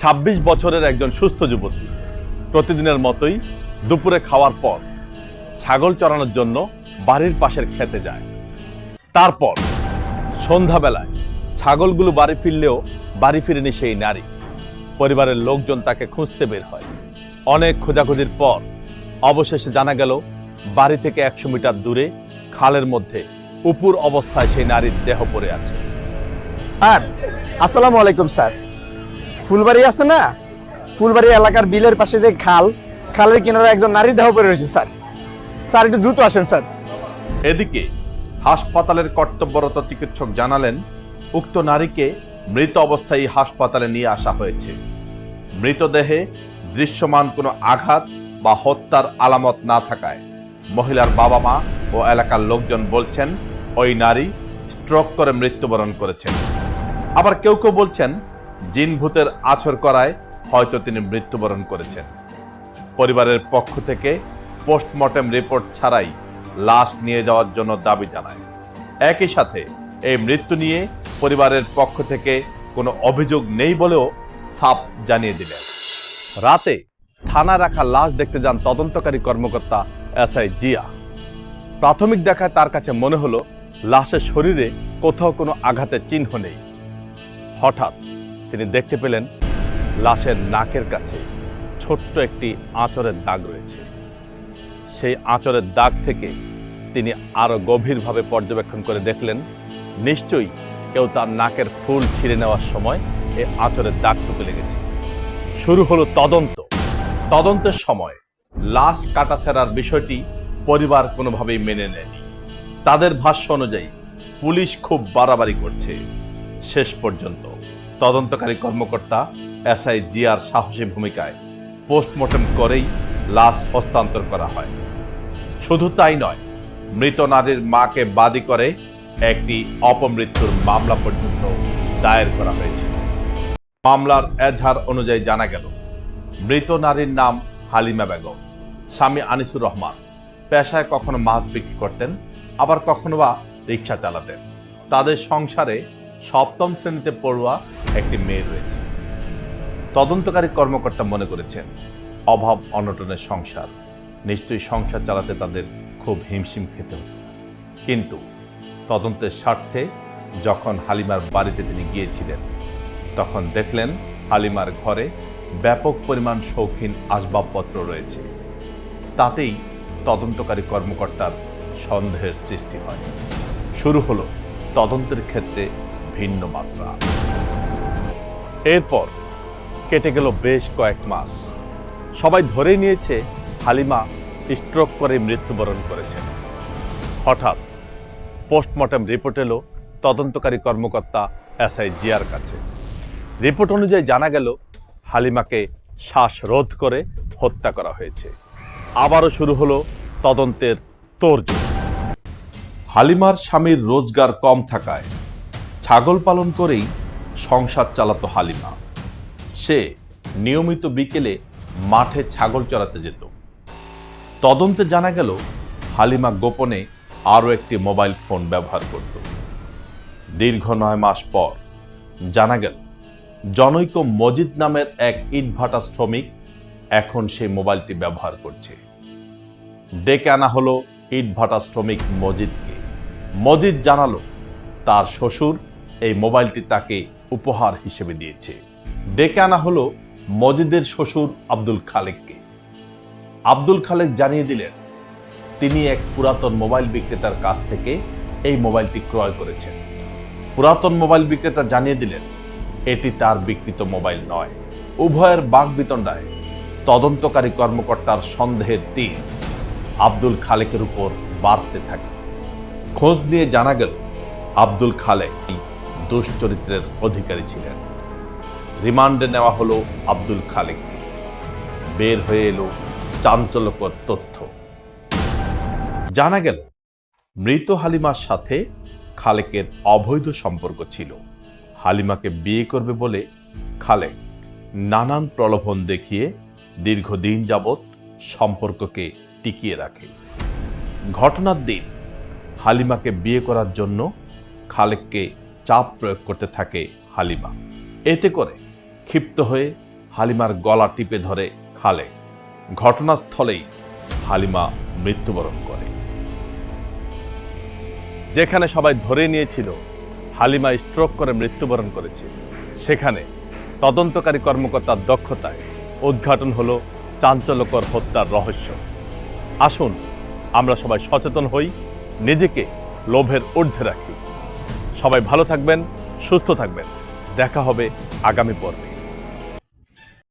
২৬ বছরের একজন সুস্থ যুবতী। প্রতিদিনের মতোই দুপুরে খাওয়ার পর ছাগল চড়ানোর জন্য বাড়ির পাশের খেতে যায়। তারপর সন্ধ্যাবেলায় ছাগলগুলো বাড়ি ফিরলেও বাড়ি ফিরেনি সেই নারী। পরিবারের লোকজন তাকে খুঁজতে বের হয়। অনেক খোঁজাখুঁজির পর অবশেষে জানা গেল, বাড়ি থেকে একশো মিটার দূরে খালের মধ্যে উপুর অবস্থায় সেই নারীর দেহ পড়ে আছে। স্যার, আসসালামু আলাইকুম, স্যার। ফুলবাড়ি আছে না? ফুলবাড়ি এলাকার বিলের পাশে যে খাল, খালের কিনারে একজন নারী দেহ পড়ে রয়েছে, স্যার। স্যার, একটু দ্রুত আসেন, স্যার। এদিকে হাসপাতালের কর্তব্যরত চিকিৎসক জানালেন, উক্ত নারীকে মৃত অবস্থায় হাসপাতালে নিয়ে আসা হয়েছে। মৃতদেহে দৃশ্যমান কোনো আঘাত বা হত্যার আলামত না থাকায় মহিলার বাবা মা ও এলাকার লোকজন বলছেন, ওই নারী স্ট্রোক করে মৃত্যুবরণ করেছেন। আবার কেউ কেউ বলছেন জিন ভূতের আছর করায় হয়তো তিনি মৃত্যুবরণ করেছেন। পরিবারের পক্ষ থেকে পোস্টমর্টেম রিপোর্ট ছাড়াই লাশ নিয়ে যাওয়ার জন্য দাবি জানায়। একই সাথে এই মৃত্যু নিয়ে পরিবারের পক্ষ থেকে কোনো অভিযোগ নেই বলেও সাপ জানিয়ে দিলেন। রাতে থানা রাখা লাশ দেখতে যান তদন্তকারী কর্মকর্তা এসআই জিয়া। প্রাথমিক দেখায় তার কাছে মনে হলো, লাশের শরীরে কোথাও কোনো আঘাতের চিহ্ন নেই। হঠাৎ তিনি দেখতে পেলেন লাশের নাকের কাছে ছোট্ট একটি আঁচড়ের দাগ রয়েছে। সেই আঁচড়ের দাগ থেকে তিনি আরও গভীরভাবে পর্যবেক্ষণ করে দেখলেন, নিশ্চয়ই কেউ তার নাকের ফুল ছিঁড়ে নেওয়ার সময় এই আঁচড়ের দাগটুকু লেগেছে। শুরু হলো তদন্ত। তদন্তের সময় লাশ কাটাছেড়ার বিষয়টি পরিবার কোনোভাবেই মেনে নেয়নি। তাদের ভাষ্য অনুযায়ী পুলিশ খুব বাড়াবাড়ি করছে। শেষ পর্যন্ত তদন্তকারী কর্মকর্তা এসআই জিয়ার সাহসী ভূমিকায় পোস্টমর্টম করেই লাশ হস্তান্তর করা হয়। শুধু তাই নয়, মৃত নারীর মাকে বাদী করে একটি অপমৃত্যুর মামলা পর্যন্ত দায়ের করা হয়েছে। মামলার এজহার অনুযায়ী জানা গেল, মৃত নারীর নাম হালিমা বেগম। স্বামী আনিসুর রহমান। পেশায় কখনো মাছ বিক্রি করতেন, আবার কখনো বা রিক্সা চালাতেন। তাদের সংসারে সপ্তম শ্রেণীতে পড়ুয়া একটি মেয়ে রয়েছে। তদন্তকারী কর্মকর্তা মনে করেছেন, অভাব অনটনের সংসার, নিশ্চয়ই সংসার চালাতে তাদের খুব হিমশিম খেতে হতো। কিন্তু তদন্তের স্বার্থে যখন হালিমার বাড়িতে তিনি গিয়েছিলেন, তখন দেখলেন হালিমার ঘরে ব্যাপক পরিমাণ শৌখিন আসবাবপত্র রয়েছে। তাতেই তদন্তকারী কর্মকর্তার সন্দেহের সৃষ্টি হয়। শুরু হলো তদন্তের ক্ষেত্রে ভিন্ন মাত্রা। এরপর কেটে গেল বেশ কয়েক মাস। সবাই ধরে নিয়েছে হালিমা স্ট্রোক করে মৃত্যুবরণ করেছেন হঠাৎ পোস্টমর্টম রিপোর্ট এলো তদন্তকারী কর্মকর্তা এসআই জিয়ার কাছে। রিপোর্ট অনুযায়ী জানা গেল হালিমাকে শ্বাসরোধ করে হত্যা করা হয়েছে। আবারও শুরু হলো তদন্তের তোড়জোড়। হালিমার স্বামীর রোজগার কম থাকায় ছাগল পালন করেই সংসার চালাতো হালিমা। সে নিয়মিত বিকেলে মাঠে ছাগল চড়াতে যেত। তদন্তে জানা গেল, হালিমা গোপনে আরও একটি মোবাইল ফোন ব্যবহার করত। দীর্ঘ নয় মাস পর জানা গেল, জনৈক মজিদ নামের এক ইটভাটা শ্রমিক এখন সেই মোবাইলটি ব্যবহার করছে। ডেকে আনা হলো ইটভাটা শ্রমিক মজিদকে। মজিদ জানালো, তার শ্বশুর এই মোবাইলটি তাকে উপহার হিসেবে দিয়েছে। ডেকে আনা হলো মজিদের শ্বশুর আব্দুল খালেককে। আব্দুল খালেক জানিয়ে দিলেন, তিনি এক পুরাতন মোবাইল বিক্রেতার কাছ থেকে এই মোবাইলটি ক্রয় করেছেন। পুরাতন মোবাইল বিক্রেতা জানিয়ে দিলেন, এটি তার বিকৃত মোবাইল নয়। উভয়ের বাক বিতণ্ডায় তদন্তকারী কর্মকর্তার সন্দেহের তীর আব্দুল খালেকের উপর বাড়তে থাকে। খোঁজ নিয়ে জানা গেল, আব্দুল খালেক দুশ্চরিত্রের অধিকারী ছিলেন। রিমান্ডে নেওয়া হলো আব্দুল খালেককে। বের হয়ে এলো চাঞ্চল্যকর তথ্য। জানা গেল, মৃত হালিমার সাথে খালেকের অবৈধ সম্পর্ক ছিল। হালিমাকে বিয়ে করবে বলে খালেক নানান প্রলোভন দেখিয়ে দীর্ঘদিন যাবৎ সম্পর্ককে টিকিয়ে রাখে। ঘটনার দিন হালিমাকে বিয়ে করার জন্য খালেককে চাপ প্রয়োগ করতে থাকে হালিমা। এতে করে ক্ষিপ্ত হয়ে হালিমার গলা টিপে ধরে খালে ঘটনাস্থলেই হালিমা মৃত্যুবরণ করে। যেখানে সবাই ধরে নিয়েছিল, হালিমা স্ট্রোক করে মৃত্যুবরণ করেছে। সেখানে তদন্তকারী কর্মকর্তার দক্ষতায় উদ্ঘাটন হলো চাঞ্চল্যকর হত্যার রহস্য। আসুন, আমরা সবাই সচেতন হই। নিজেকে লোভের ঊর্ধ্বে রাখি। সবাই ভালো থাকবেন সুস্থ থাকবেন। দেখা হবে আগামী পর্বে।